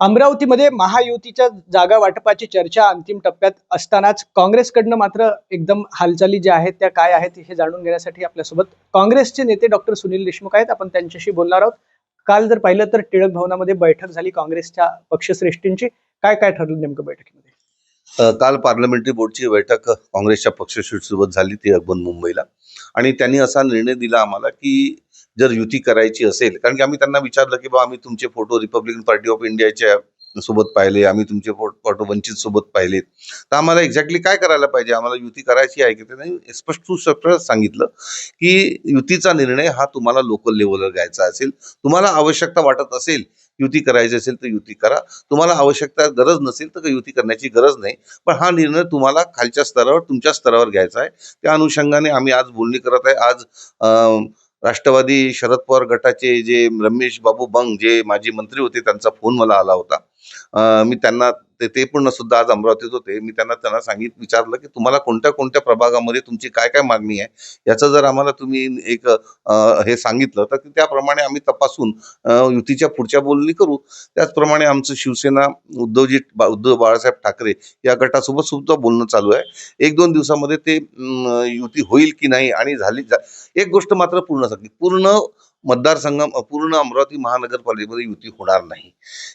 अमरावतीमध्ये महायुतीच्या जागा वाटपाची चर्चा अंतिम टप्प्यात असतानाच काँग्रेसकडनं मात्र एकदम हालचाली ज्या आहेत त्या काय आहेत हे जाणून घेण्यासाठी आपल्यासोबत काँग्रेसचे नेते डॉक्टर सुनील देशमुख आहेत. आपण त्यांच्याशी बोलणार आहोत. काल जर पाहिलं तर टिळक भवनामध्ये बैठक झाली काँग्रेसच्या पक्षश्रेष्ठींची. काय काय ठरलं नेमकं बैठकीमध्ये? काल पार्लमेंटरी बोर्डची बैठक काँग्रेसच्या पक्षश्रेष्ठीसोबत झाली ती अकबन मुंबईला. आणि त्यांनी असा निर्णय दिला आम्हाला की जर युती करायची असेल कारण की आम्ही त्यांना विचारलं की बा आम्ही तुमचे फोटो रिपब्लिकन पार्टी ऑफ इंडियाच्या सोबत पाहिले आम्ही तुमचे फोटो वंचित सोबत पाहिलेत तर आम्हाला एक्झॅक्टली काय करायला पाहिजे? आम्हाला युती करायची आहे की त्यांनी स्पष्ट सुस्पष्ट सांगितलं की युतीचा निर्णय हा तुम्हाला लोकल लेवलवर घ्यायचा असेल तुम्हाला आवश्यकता वाटत असेल युती करायची असेल तर युती करा तुम्हाला आवश्यकता गरज नसेल तर युती करण्याची गरज नाही पण हा निर्णय तुम्हाला खालच्या स्तरावर तुमच्या स्तरावर घ्यायचा आहे. त्या अनुषंगाने आम्ही आज बोलणी करत आहे. आज राष्ट्रवादी शरद पवार गटाचे जे रमेश बाबू बंग जे माजी मंत्री होते त्यांचा फोन मला आला होता. मी त्यांना ते ते पूर्ण सुद्धा आज अमरावतीत होते. मी त्यांना त्यांना सांगित विचारलं की तुम्हाला कोणत्या कोणत्या प्रभागामध्ये तुमची काय काय मागणी आहे? याचं जर आम्हाला तुम्ही एक हे सांगितलं तर त्याप्रमाणे आम्ही तपासून युतीच्या पुढच्या बोलणी करू. त्याचप्रमाणे आमचं शिवसेना उद्धवजी बा- उद्धव बाळासाहेब ठाकरे या गटासोबत सुद्धा बोलणं चालू आहे. एक दोन दिवसामध्ये ते युती होईल की नाही आणि झाली एक गोष्ट मात्र पूर्ण सांगितली पूर्ण मतदारसंघ पूर्ण अमरावती महानगरपालिकेमध्ये युती होणार नाही.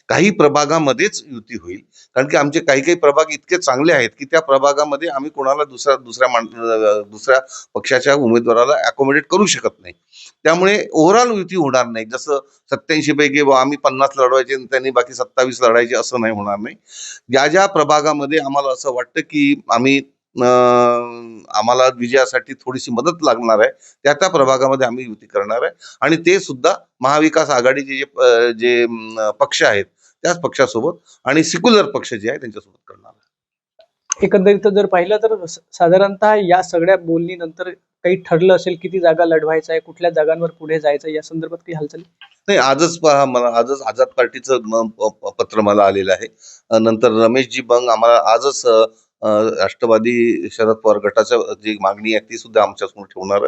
काही प्रभागामध्येच युती होईल. कारण की आमचे काही काही प्रभाग इतके चांगले आहेत की त्या प्रभागामध्ये आम्ही कोणाला दुसऱ्या दुसऱ्या मान दुसऱ्या पक्षाच्या उमेदवाराला अकोमोडेट करू शकत नाही. त्यामुळे ओव्हरऑल युती होणार नाही. जसं सत्याऐंशी पैकी बुवा आम्ही पन्नास लढवायचे आणि त्यांनी बाकी सत्तावीस लढायचे असं नाही होणार नाही. ज्या ज्या प्रभागामध्ये आम्हाला असं वाटतं की आम्ही आम्हाला विजयासाठी थोडीशी मदत लागणार आहे. त्या त्या प्रभागामध्ये आम्ही युती करणार आहे. आणि ते सुद्धा महाविकास आघाडीचे जे जे पक्ष आहेत त्याच पक्षासोबत आणि सिक्युलर पक्ष जे आहे त्यांच्यासोबत करणार आहे. एकंदरीत जर पाहिलं तर साधारणतः या सगळ्या बोलणीनंतर काही ठरलं असेल किती जागा लढवायचं आहे कुठल्या जागांवर पुढे जायचं या संदर्भात काही हालचाली? नाही आजच पहा मला आजच आझाद पार्टीचं पत्र मला आलेलं आहे. नंतर रमेशजी बंग आम्हाला आजच राष्ट्रवादी शरद पवार गटाच्या जी मागणी आहे ती सुद्धा आमच्यासमोर ठेवणार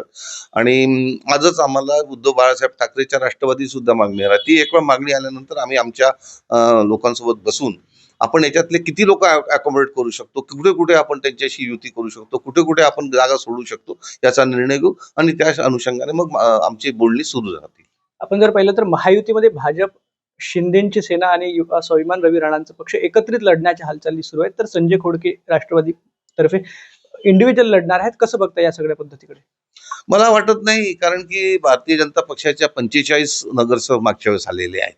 आणि आजच आम्हाला उद्धव बाळासाहेब ठाकरेच्या राष्ट्रवादी सुद्धा मागणी आहे. ती एक वेळ मागणी आल्यानंतर आम्ही आमच्या लोकांसोबत बसून आपण याच्यातले किती लोक अकोमोडेट करू शकतो? कुठे कुठे आपण त्यांच्याशी युती करू शकतो? कुठे कुठे आपण जागा सोडू शकतो? याचा निर्णय घेऊ आणि त्या अनुषंगाने मग आमची बोलणी सुरू राहतील. आपण जर पाहिलं तर महायुतीमध्ये भाजप शिंदेची सेना आणि युवा स्वाभिमान रवी राणांचा पक्ष एकत्रित लढण्याच्या हालचाली सुरू आहेत. तर संजय खोडके राष्ट्रवादी तर्फे इंडिव्हिज्युअल लढणार आहेत. कसं बघता या सगळ्या पद्धतीकडे? मला वाटत नाही कारण की भारतीय जनता पक्षाच्या पंचेचाळीस नगरसेवक मागच्या वेळेस आलेले आहेत.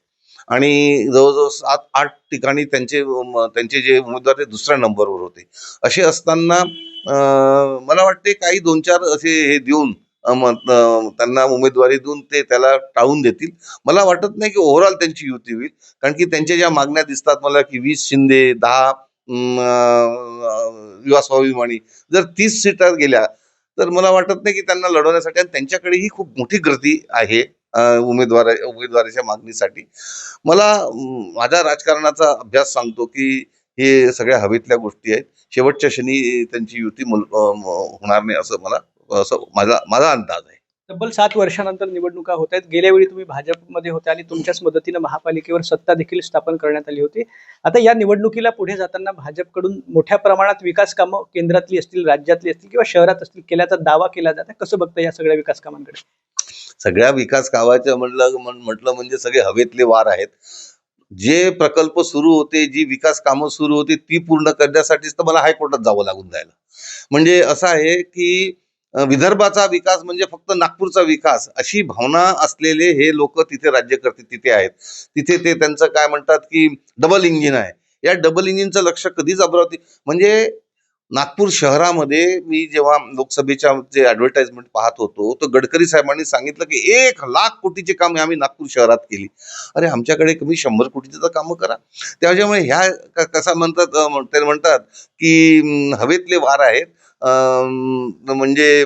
आणि जवळजवळ सात आठ ठिकाणी त्यांचे त्यांचे जे उमेदवार ते दुसऱ्या नंबरवर होते. असे असताना मला वाटते काही दोन चार असे हे देऊन त्यांना उमेदवारी देऊन ते त्याला टाळून देतील. मला वाटत नाही की ओव्हरऑल त्यांची युती होईल. कारण की त्यांच्या ज्या मागण्या दिसतात मला की वीस शिंदे दहा अं, युवा स्वाभिमानी जर तीस सीटात गेल्या तर मला वाटत नाही की त्यांना लढवण्यासाठी आणि त्यांच्याकडेही खूप मोठी गर्दी आहे उमेदवार उमेदवाराच्या मागणीसाठी. मला माझ्या राजकारणाचा अभ्यास सांगतो की हे सगळ्या हवेतल्या गोष्टी आहेत. शेवटच्या क्षणी त्यांची युती होणार नाही असं मला असं माझा माझा अंदाज आहे. तब्बल सात वर्षानंतर निवडणुका होत आहेत. गेल्या वेळी तुम्ही भाजपमध्ये होते आणि तुमच्याच मदतीनं महापालिकेवर सत्ता देखील स्थापन करण्यात आली होती. आता या निवडणुकीला पुढे जाताना भाजपकडून मोठ्या प्रमाणात विकास कामं केंद्रातली असतील राज्यातली असतील किंवा शहरात असतील केल्याचा दावा केला जात आहे. कसं बघता या सगळ्या विकास कामांकडे? सगळ्या विकास कामाच्या म्हण- म्हटलं म्हणजे सगळे हवेतले वार आहेत. जे प्रकल्प सुरू होते जी विकास कामं सुरू होती ती पूर्ण करण्यासाठीच तर मला हायकोर्टात जावं लागून जायला म्हणजे असं आहे की विदर्भाचा विकास म्हणजे फक्त नागपूरचा विकास अशी भावना असलेले हे लोक तिथे राज्यकर्ते तिथे आहेत. तिथे ते त्यांचं काय म्हणतात की डबल इंजिन आहे. या डबल इंजिनचं लक्ष कधीच अमरावती म्हणजे नागपूर शहरामध्ये मी जेव्हा लोकसभेच्या जे ऍडव्हर्टाइजमेंट पाहत होतो तर गडकरी साहेबांनी सांगितलं की एक लाख कोटीची कामे आम्ही नागपूर शहरात केली. अरे आमच्याकडे कमी शंभर कोटीची तर कामं करा. त्याच्यामुळे ह्या कसा म्हणतात ते म्हणतात की हवेतले वार आहेत. म्हणजे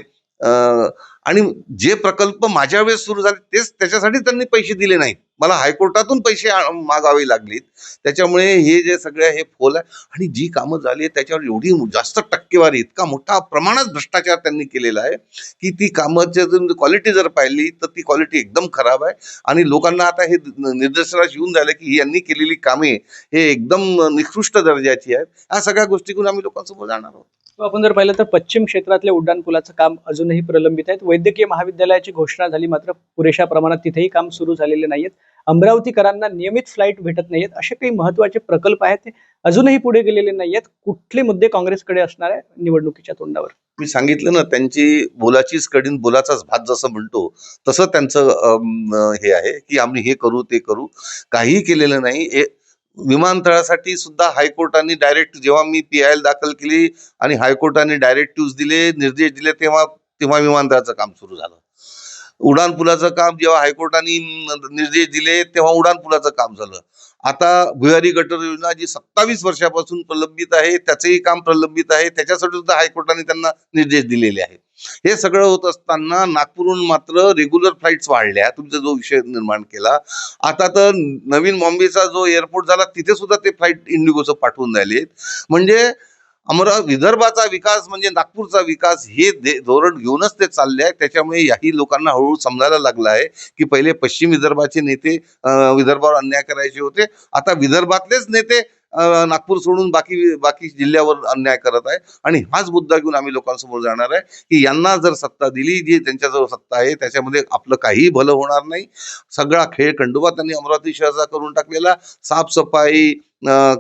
आणि जे प्रकल्प माझ्या वेळेस सुरू झाले तेच त्याच्यासाठी त्यांनी पैसे दिले नाहीत. मला हायकोर्टातून पैसे मागावे लागलेत. त्याच्यामुळे हे जे सगळे हे फोल आहे आणि जी कामं झाली आहेत त्याच्यावर एवढी जास्त टक्केवारी इतका मोठा प्रमाणात भ्रष्टाचार त्यांनी केलेला आहे की ती कामाची क्वालिटी जर पाहिली तर ती क्वालिटी एकदम खराब आहे. आणि लोकांना आता हे निदर्शनास येऊन झालं की यांनी केलेली कामे हे एकदम निकृष्ट दर्जाची आहेत. या सगळ्या गोष्टीकडून आम्ही लोकांसमोर जाणार आहोत. आपण जर पाहिलं तर पश्चिम क्षेत्रातल्या उड्डाणपुलाचं काम अजूनही प्रलंबित आहेत वैद्यकीय महाविद्यालयाची घोषणा झाली मात्र पुरेशा प्रमाणात तिथेही काम सुरू झालेले नाहीयेत. अमरावतीकरांना नियमित फ्लाईट भेटत नाहीयेत. असे काही महत्त्वाचे प्रकल्प आहेत ते अजूनही पुढे गेलेले नाहीयेत. कुठले मुद्दे काँग्रेसकडे असणार आहे निवडणुकीच्या तोंडावर? मी सांगितलं ना त्यांची बोलाचीच कडीन बोलाचाच भात जसं म्हणतो तसं त्यांचं हे आहे की आम्ही हे करू ते करू. काहीही केलेलं नाही. विमानतळासाठी सुद्धा हायकोर्टाने डायरेक्ट जेव्हा मी पी आय एल दाखल केली आणि हायकोर्टाने डायरेक्टिव्ह दिले निर्देश दिले तेव्हा तेव्हा विमानतळाचं काम सुरू झालं. उड्डाणपुलाचं काम जेव्हा हायकोर्टाने निर्देश दिले तेव्हा उड्डाणपुलाचं काम झालं. आता भुयारी गटर योजना जी सत्तावीस वर्षापासून प्रलंबित आहे त्याचंही काम प्रलंबित आहे त्याच्यासाठी सुद्धा हायकोर्टाने त्यांना निर्देश दिलेले आहेत. हे सगळं होत असताना नागपूरहून मात्र रेग्युलर फ्लाईट्स वाढल्या. तुमचा जो विषय निर्माण केला. आता तर नवीन बॉम्बेचा जो एअरपोर्ट झाला तिथे सुद्धा ते फ्लाईट इंडिगोचं पाठवून राहिलेत म्हणजे अमरा विदर्भाचा विकास म्हणजे नागपूरचा विकास हे धोरण घेऊनच ते चालले आहे त्याच्यामुळे याही लोकांना हळूहळू समजायला लागलं आहे की पहिले पश्चिम विदर्भाचे नेते विदर्भावर अन्याय करायचे होते. आता विदर्भातलेच नेते नागपूर सोडून बाकी बाकी जिल्ह्यावर अन्याय करत आहे. आणि हाच मुद्दा घेऊन आम्ही लोकांसमोर जाणार आहे की यांना जर सत्ता दिली जी त्यांच्याजवळ सत्ता आहे त्याच्यामध्ये आपलं काहीही भलं होणार नाही. सगळा खेळ खंडोबा त्यांनी अमरावती शहराचा करून टाकलेला. साफसफाई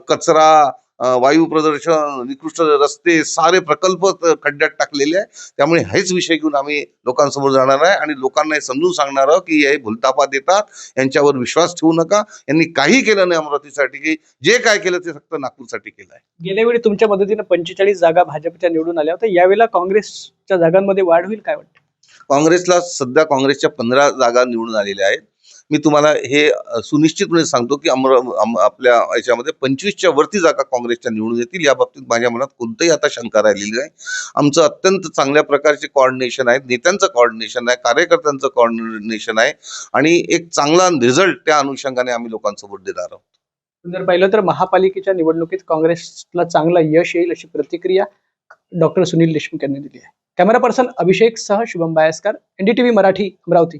कचरा वायू प्रदूषण निकृष्ट रस्ते सारे प्रकल्प खड्ड्यात टाकलेले आहे त्यामुळे हेच विषय घेऊन आम्ही लोकांसमोर जाणार आहे आणि लोकांना हे समजून सांगणार आहोत की हे भुलतापा देतात. यांच्यावर विश्वास ठेवू नका. यांनी काही केलं नाही अमरावतीसाठी की जे काय केलं ते फक्त नागपूरसाठी केलं आहे. गेल्या वेळी तुमच्या मदतीनं पंचेचाळीस जागा भाजपच्या निवडून आल्या होत्या. यावेळेला काँग्रेसच्या जागांमध्ये वाढ होईल काय वाटतं? काँग्रेसला सध्या काँग्रेसच्या पंधरा जागा निवडून आलेल्या आहेत. मी तुम्हाला हे सुनिश्चितपणे सांगतो की अमर आपल्या याच्यामध्ये पंचवीसच्या वरती जागा काँग्रेसच्या निवडून येतील. या बाबतीत माझ्या मनात कोणतंही आता शंका राहिलेली नाही. आमचं अत्यंत चांगल्या प्रकारचे कॉर्डिनेशन आहे नेत्यांचं कॉर्डिनेशन आहे. कार्यकर्त्यांचं कॉर्डिनेशन आहे. आणि एक चांगला रिझल्ट त्या अनुषंगाने आम्ही लोकांसमोर देणार आहोत. जर पाहिलं तर महापालिकेच्या निवडणुकीत काँग्रेसला चांगला यश येईल अशी प्रतिक्रिया डॉक्टर सुनील देशमुख यांनी दिली आहे. कॅमेरा पर्सन अभिषेक सह शुभम बायस्कर एनडीटीव्ही मराठी अमरावती.